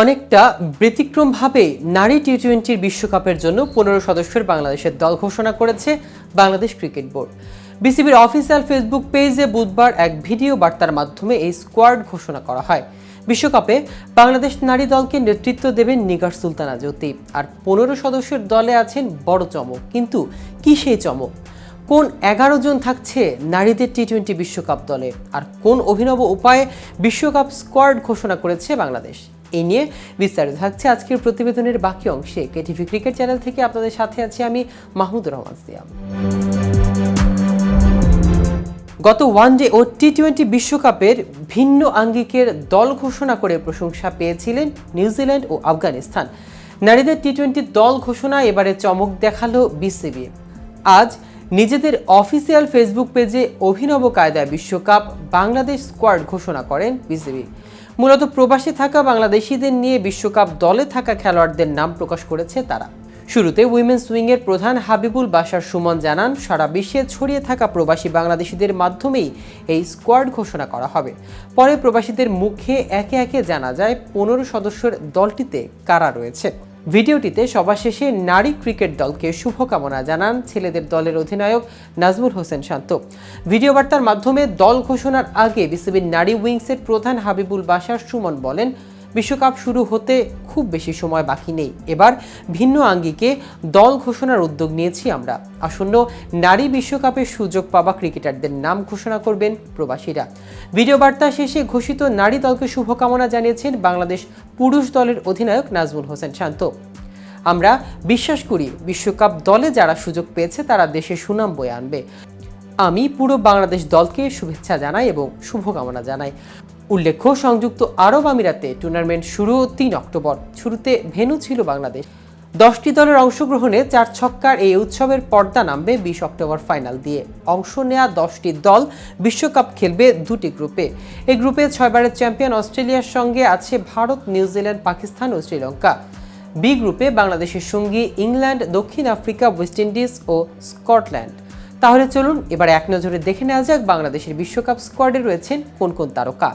অনেকটা ব্যতিক্রমভাবে নারী টি টোয়েন্টির বিশ্বকাপের জন্য পনেরো সদস্যের বাংলাদেশের দল ঘোষণা করেছে বাংলাদেশ ক্রিকেট বোর্ড। বিসিবির অফিসিয়াল ফেসবুক পেজে বুধবার এক ভিডিও বার্তার মাধ্যমে এই স্কোয়াড ঘোষণা করা হয়। বিশ্বকাপে বাংলাদেশ নারী দলকে নেতৃত্ব দেবেন নিগার সুলতানা জ্যোতি। আর পনেরো সদস্যের দলে আছেন বড় চমক। কিন্তু কি সেই চমক? কোন এগারো জন থাকছে নারীদের টি টোয়েন্টি বিশ্বকাপ দলে? আর কোন অভিনব উপায়ে বিশ্বকাপ স্কোয়াড ঘোষণা করেছে বাংলাদেশ? এই নিয়ে বিস্তারিত থাকছে আজকের প্রতিবেদনের বাকি অংশে। কেটিভি ক্রিকেট চ্যানেল থেকে আপনাদের সাথে আছি আমি মাহমুদ রহমান সিয়াম গত ওয়ানডে ও টি টোয়েন্টি বিশ্বকাপের ভিন্ন আঙ্গিকের দল ঘোষণা করে প্রশংসা পেয়েছিলেন নিউজিল্যান্ড ও আফগানিস্তান। নারীদের টি টোয়েন্টি দল ঘোষণা এবারে চমক দেখাল বিসিবি। আজ নিজেদের অফিসিয়াল ফেসবুক পেজে অভিনব কায়দায় বিশ্বকাপ বাংলাদেশ স্কোয়াড ঘোষণা করেন বিসিবি। মূলত প্রবাসী থাকা বাংলাদেশিদের নিয়ে বিশ্বকাপ দলে থাকা খেলোয়াড়দের নাম প্রকাশ করেছে তারা। শুরুতে উইমেন্স উইংয়ের প্রধান হাবিবুল বাসার সুমন জানান, সারা বিশ্বে ছড়িয়ে থাকা প্রবাসী বাংলাদেশিদের মাধ্যমেই এই স্কোয়াড ঘোষণা করা হবে। পরে প্রবাসীদের মুখে একে একে জানা যায় পনেরো সদস্যের দলটিতে কারা রয়েছে। ভিডিওটিতে সবার শেষে নারী ক্রিকেট দলকে শুভকামনা জানান ছেলেদের দলের অধিনায়ক নাজমুল হোসেন শান্ত। ভিডিও বার্তার মাধ্যমে দল ঘোষণার আগে বিসিবির নারী উইংসের প্রধান হাবিবুল বাসার সুমন বলেন বিশ্বকাপ শুরু হতে খুব বেশি সময় বাকি নেই। এবার ভিন্ন আঙ্গিকে দল ঘোষণার উদ্যোগ নিয়েছি আমরা। আসন্ন নারী বিশ্বকাপের সুযোগ পাওয়া ক্রিকেটারদের নাম ঘোষণা করবেন প্রবাসীরা। ভিডিও বার্তা শেষে ঘোষিত নারী দলকে শুভকামনা জানিয়েছেন বাংলাদেশ পুরুষ দলের অধিনায়ক নাজমুল হোসেন শান্ত। আমরা বিশ্বাস করি বিশ্বকাপ দলে যারা সুযোগ পেয়েছে তারা দেশে সুনাম বয়ে আনবে। আমি পুরো বাংলাদেশ দলকে শুভেচ্ছা জানাই এবং শুভকামনা জানাই। উল্লেখ্য, সংযুক্ত আরব আমিরাতে টুর্নামেন্ট শুরু তিন অক্টোবর। শুরুতে ভেন্যু ছিল বাংলাদেশ। দশটি দলের অংশগ্রহণে চার ছক্কার এই উৎসবের পর্দা নামবে বিশ অক্টোবর ফাইনাল দিয়ে। অংশ নেয়া দশটি দল বিশ্বকাপ খেলবে দুটি গ্রুপে। এই গ্রুপে ছয়বারের চ্যাম্পিয়ন অস্ট্রেলিয়ার সঙ্গে আছে ভারত, নিউজিল্যান্ড, পাকিস্তান ও শ্রীলঙ্কা। বি গ্রুপে বাংলাদেশের সঙ্গী ইংল্যান্ড, দক্ষিণ আফ্রিকা, ওয়েস্ট ইন্ডিজ ও স্কটল্যান্ড। তাহলে চলুন এবার এক নজরে দেখে নেওয়া যাক বাংলাদেশের বিশ্বকাপ স্কোয়াডে রয়েছেন কোন কোন তারকা।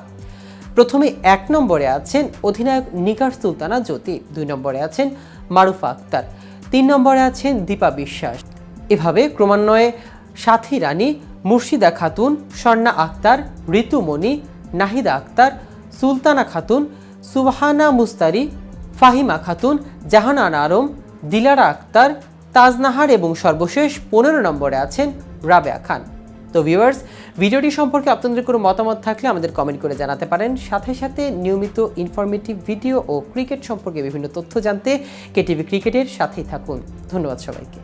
প্রথমে এক নম্বরে আছেন অধিনায়ক নিগার সুলতানা জ্যোতি, দুই নম্বরে আছেন মারুফা আক্তার, তিন নম্বরে আছেন দীপা বিশ্বাস। এভাবে ক্রমান্বয়ে সাথী রানী মুর্শিদা খাতুন, স্বর্ণা আক্তার, ঋতুমণি, নাহিদা আক্তার, সুলতানা খাতুন, সুবাহানা মুস্তারি, ফাহিমা খাতুন, জাহানান আরম, দিলারা আক্তার, তাজনাহার এবং সর্বশেষ পনেরো নম্বরে আছেন রাবেয়া খান। তো ভিউয়ার্স ভিডিওটি সম্পর্কে আপনাদের কোনো মতামত থাকলে আমাদের কমেন্ট করে জানাতে পারেন। সাথে সাথে নিয়মিত ইনফরমেটিভ ভিডিও ও ক্রিকেট সম্পর্কে বিভিন্ন তথ্য জানতে কেটিভি ক্রিকেটের সাথেই থাকুন। ধন্যবাদ সবাইকে।